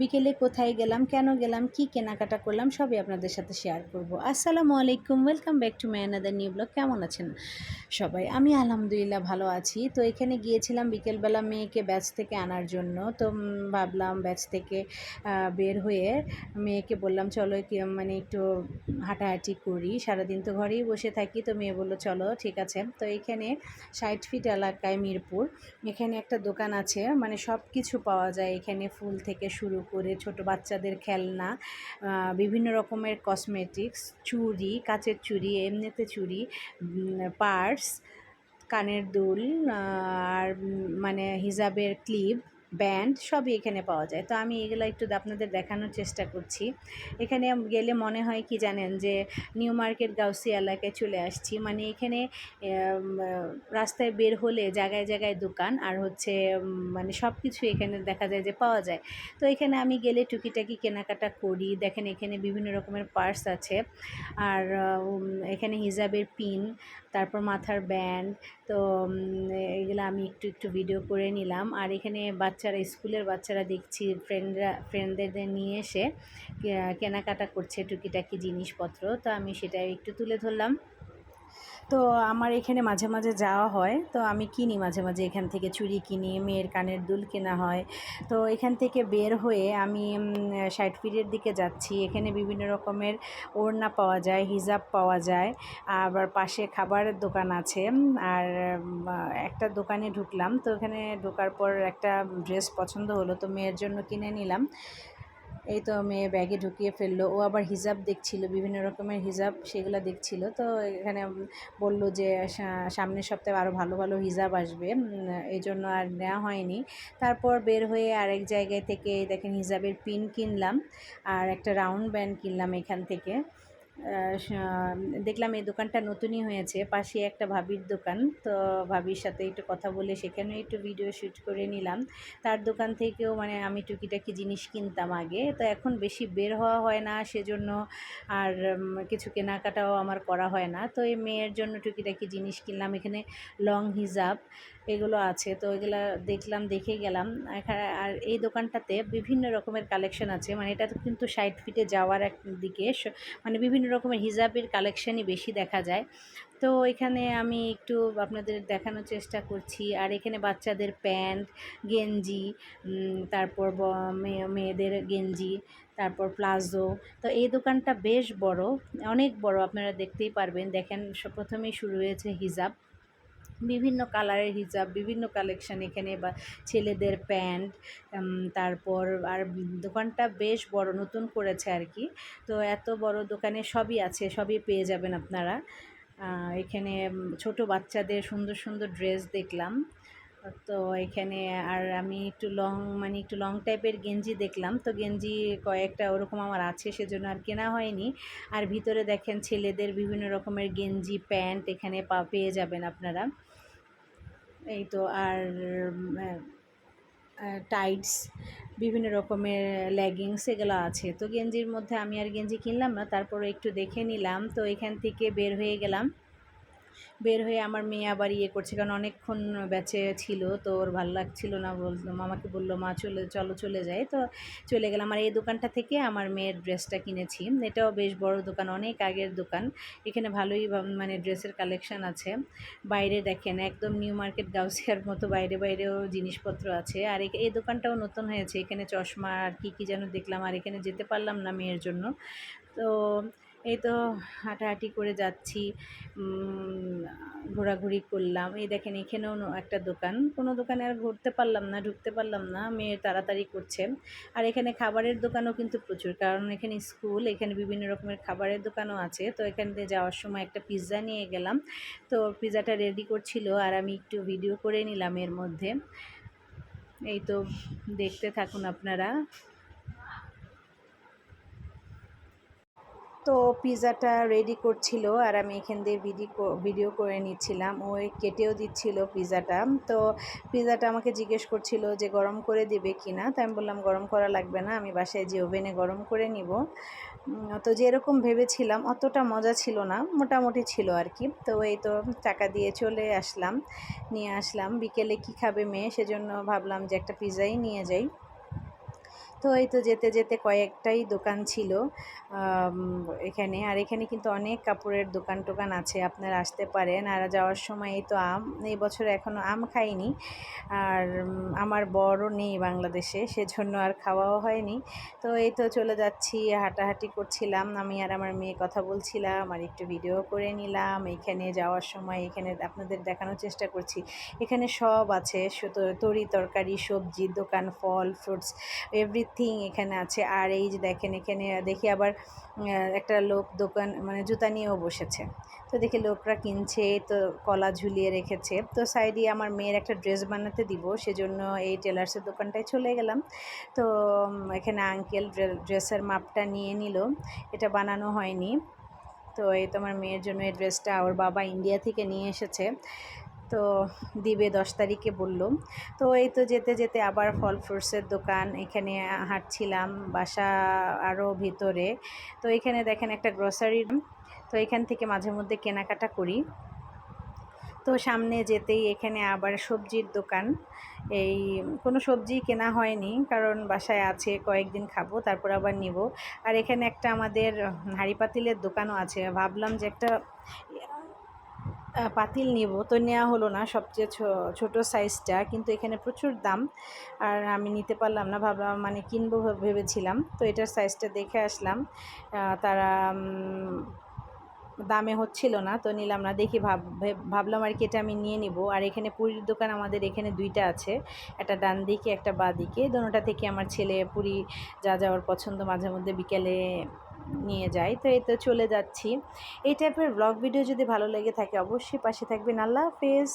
বিকেলে কোথায় গেলাম, কেন গেলাম, কি কেনাকাটা করলাম, সবই আপনাদের সাথে শেয়ার করব। আসসালামু আলাইকুম welcome back to my another new blog কেমন আছেন? সবাই, আমি আলহামদুলিল্লাহ ভালো আছি। তো এখানে গিয়েছিলাম বিকেলবেলা মেয়েকে ব্যাচ থেকে আনার জন্য। তো ভাবলাম ব্যাচ থেকে বের হয়ে মেয়েকে বললাম, চলো মানে একটু হাঁটাহাঁটি করি। সারাদিন তো ঘরেই বসে থাকি। তো মেয়ে বলল, চলো, ঠিক আছে। তো এখানে ষাট ফিট এলাকায় মিরপুর। এখানে একটা দোকান আছে মানে সব কিছু পাওয়া যায়। এখানে ফুল থেকে শুরু করে ছোট বাচ্চাদের খেলনা বিভিন্ন রকমের কসমেটিক্স চুড়ি, কাচের চুড়ি, এমনিতে চুড়ি পার্স কানের দুল আর মানে হিজাবের ক্লিপ ব্যান্ড সবই এখানে পাওয়া যায়। তো আমি এগুলো একটু আপনাদের দেখানোর চেষ্টা করছি। এখানে গেলে মনে হয় কি জানেন যে, নিউ মার্কেট গাউসি এলাকায় চলে আসছি। মানে এখানে রাস্তায় বের হলে জায়গায় জায়গায় দোকান আর হচ্ছে মানে সব কিছু এখানে দেখা যায় যে পাওয়া যায়। তো এখানে আমি গেলে টুকিটাকি কেনাকাটা করি। দেখেন এখানে বিভিন্ন রকমের পার্স আছে। আর এখানে হিজাবের পিন, তারপর মাথার ব্যান্ড, তো এগুলো আমি একটু একটু ভিডিও করে নিলাম। আর এখানে বাচ্চারা, স্কুলের বাচ্চারা দেখছি ফ্রেন্ডরা ফ্রেন্ডদের নিয়ে এসে কেনাকাটা করছে টুকিটাকি জিনিসপত্র। তো আমি সেটা একটু তুলে ধরলাম। তো আমার এখানে মাঝে মাঝে যাওয়া হয়। তো আমি কিনি মাঝে মাঝে এখান থেকে চুড়ি কিনি, মেয়ের কানের দুল কেনা হয়। তো এখান থেকে বের হয়ে আমি ষাট ফিটের দিকে যাচ্ছি। এখানে বিভিন্ন রকমের ওড়না পাওয়া যায়, হিজাব পাওয়া যায়। আবার পাশে খাবারের দোকান আছে। আর একটা দোকানে ঢুকলাম। তো এখানে ঢোকার পর একটা ড্রেস পছন্দ হলো। তো মেয়ের জন্য কিনে নিলাম। এই তো মেয়ে ব্যাগে ঢুকিয়ে ফেলল। ও আবার হিজাব দেখছিল, বিভিন্ন রকমের হিজাব সেগুলো দেখছিল। তো এখানে বলল যে সামনের সপ্তাহে আরও ভালো ভালো হিজাব আসবে। এই জন্য আর নেওয়া হয়নি। তারপর বের হয়ে আরেক জায়গায় থেকে দেখেন হিজাবের পিন কিনলাম আর একটা রাউন্ড ব্যান্ড কিনলাম এখান থেকে। দেখলাম এই দোকানটা নতুনই হয়েছে পাশে একটা ভাবির দোকান। তো ভাবির সাথে একটু কথা বলে সেখানে একটু ভিডিও শ্যুট করে নিলাম। তার দোকান থেকেও মানে আমি টুকিটাকি জিনিস কিনতাম আগে। তো এখন বেশি বের হওয়া হয় না সেজন্য আর কিছু কেনাকাটাও আমার করা হয় না। তো এই মেয়ের জন্য টুকিটাকি জিনিস কিনলাম, এখানে লং হিজাব এগুলো আছে। তো এগুলো দেখলাম, দেখে গেলাম। আর এই দোকানটাতে বিভিন্ন রকমের কালেকশন আছে। মানে এটা কিন্তু ষাট ফিটে যাওয়ার এক দিকে মানে বিভিন্ন রকমের হিজাবের কালেকশানই বেশি দেখা যায়। তো এখানে আমি একটু আপনাদের দেখানোর চেষ্টা করছি। আর এখানে বাচ্চাদের প্যান্ট, গেঞ্জি তারপর মেয়েদের গেঞ্জি, তারপর প্লাজো। তো এই দোকানটা বেশ বড়, অনেক বড়, আপনারা দেখতেই পারবেন। দেখেন প্রথমেই শুরু হয়েছে হিজাব। বিভিন্ন কালারের হিজাব, বিভিন্ন কালেকশান এখানে, বা ছেলেদের প্যান্ট তারপর আর দোকানটা বেশ বড়, নতুন করেছে আর কি। তো এত বড় দোকানে সবই আছে, সবই পেয়ে যাবেন আপনারা। এখানে ছোট বাচ্চাদের সুন্দর সুন্দর ড্রেস দেখলাম। তো এখানে আর আমি একটু লং মানে একটু লং টাইপের গেঞ্জি দেখলাম। তো গেঞ্জি কয়েকটা ওরকম আমার আছে, সেজন্য আর কেনা হয়নি। আর ভিতরে দেখেন ছেলেদের বিভিন্ন রকমের গেঞ্জি, প্যান্ট এখানে পা, পেয়ে যাবেন আপনারা। এই তো আর টাইটস বিভিন্ন রকমের লেগিংস এগুলো আছে। তো গেঞ্জির মধ্যে আমি আর গেঞ্জি কিনলাম না, তারপরে একটু দেখে নিলাম। তো এখান থেকে বের হয়ে গেলাম। বের হয়ে আমার মেয়ে আবার ইয়ে করছে। কারণ অনেকক্ষণ বেঁচে ছিল, তো ওর ভালো লাগছিল না। বলতো মামাকে বলল, মা চলে, চলো চলে যাই। তো চলে গেলাম। আর এই দোকানটা থেকে আমার মেয়ের ড্রেসটা কিনেছি। এটাও বেশ বড় দোকান, অনেক আগের দোকান। এখানে ভালোই মানে ড্রেসের কালেকশন আছে। বাইরে দেখেন, একদম নিউ মার্কেট গাউসিয়ার মতো বাইরে বাইরেও জিনিসপত্র আছে। আর এই দোকানটাও নতুন হয়েছে। এখানে চশমা আর কী কী যেন দেখলাম। আর এখানে যেতে পারলাম না মেয়ের জন্য। তো এই তো হাঁটাহাঁটি করে যাচ্ছি ঘোরাঘুরি করলাম। এই দেখেন, এখানেও একটা দোকান। কোনো দোকানে আর ঘুরতে পারলাম না, ঢুকতে পারলাম না। মেয়ে তাড়াতাড়ি করছে। আর এখানে খাবারের দোকানও কিন্তু প্রচুর। কারণ এখানে স্কুল, এখানে বিভিন্ন রকমের খাবারের দোকানও আছে। তো এখান থেকে যাওয়ার সময় একটা পিৎজা নিয়ে গেলাম। তো পিৎজাটা রেডি করছিল আর আমি একটু ভিডিও করে নিলাম এর মধ্যে। এই তো দেখতে থাকুন আপনারা। তো পিৎজাটা রেডি করছিল আর আমি এখান দিয়ে ভিডিও ভিডিও করে নিচ্ছিলাম। ও কেটেও দিচ্ছিল পিৎজাটা তো পিৎজাটা আমাকে জিজ্ঞেস করছিল যে, গরম করে দেবে কি না? তো আমি বললাম, গরম করা লাগবে না, আমি বাসায় যে ওভেনে গরম করে নিব। তো যেরকম ভেবেছিলাম, অতটা মজা ছিল না, মোটামুটি ছিল আর কি। তো এই তো টাকা দিয়ে চলে আসলাম, নিয়ে আসলাম। বিকেলে কি খাবে মেয়ে? সেজন্য ভাবলাম যে একটা পিৎজাই নিয়ে যাই। তো এই তো যেতে যেতে কয়েকটাই দোকান ছিল এখানে। আর এখানে কিন্তু অনেক কাপড়ের দোকান টোকান আছে, আপনারা আসতে পারেন। আর যাওয়ার সময় এই তো আম, এই বছর এখনও আম খাইনি। আর আমার বড়ও নেই বাংলাদেশে, সেজন্য আর খাওয়াও হয়নি। তো এই তো চলে যাচ্ছি, হাঁটাহাঁটি করছিলাম। আমি আর আমার মেয়ে কথা বলছিলাম, আর একটু ভিডিও করে নিলাম। এখানে যাওয়ার সময় এখানে আপনাদের দেখানোর চেষ্টা করছি। এখানে সব আছে তরি তরকারি, সবজি, দোকান, ফল ফ্রুটস এভরিথিং এখানে আছে। আর এই যে দেখেন, এখানে দেখি আবার একটা লোক দোকান মানে জুতা নিয়েও বসেছে। তো দেখি লোকরা কিনছে, তো কলা ঝুলিয়ে রেখেছে। তো সাইডে আমার মেয়ের একটা ড্রেস বানাতে দিব, সেজন্য এই টেলার্সের দোকানটায় চলে গেলাম। তো এখানে আঙ্কেল ড্রেসের মাপটা নিয়ে নিল। এটা বানানো হয়নি। তো এই তো আমার মেয়ের জন্য এই ড্রেসটা, ওর বাবা ইন্ডিয়া থেকে নিয়ে এসেছে। তো দিবে দশ তারিখে বলল তো এই তো যেতে যেতে আবার ফল ফ্রুটসের দোকান, এখানে হাঁটছিলাম বাসা আরও ভিতরে। তো এখানে দেখেন একটা গ্রসারি তো এখান থেকে মাঝে মধ্যে কেনাকাটা করি। তো সামনে যেতেই এখানে আবার সবজির দোকান। এই কোনো সবজি কেনা হয়নি, কারণ বাসায় আছে, কয়েকদিন খাব, তারপর আবার নিব। আর এখানে একটা আমাদের হাঁড়ি পাতিলের দোকানও আছে। ভাবলাম যে একটা পাতিল নিব। তো নেওয়া হলো না সবচেয়ে ছোট সাইজটা, কিন্তু এখানে প্রচুর দাম। আর আমি নিতে পারলাম না ভাবলাম মানে কিনবো ভেবেছিলাম। তো এটার সাইজটা দেখে আসলাম। তারা দামে হচ্ছিল না, তো নিলাম না। দেখি ভাব ভাবলাম আর কি এটা আমি নিয়ে নিব। আর এখানে পুরীর দোকান আমাদের এখানে দুইটা আছে। একটা ডান দিকে, একটা বাঁ দিকে। দোনোটা থেকে আমার ছেলে পুরী যা যাওয়ার পছন্দ। মাঝে মধ্যে বিকেলে নিয়ে যাই। তো এই তো চলে যাচ্ছি। এই টাইপের ব্লগ ভিডিও যদি ভালো লেগে থাকে, অবশ্যই পাশে থাকবেন। আল্লাহ হাফেজ।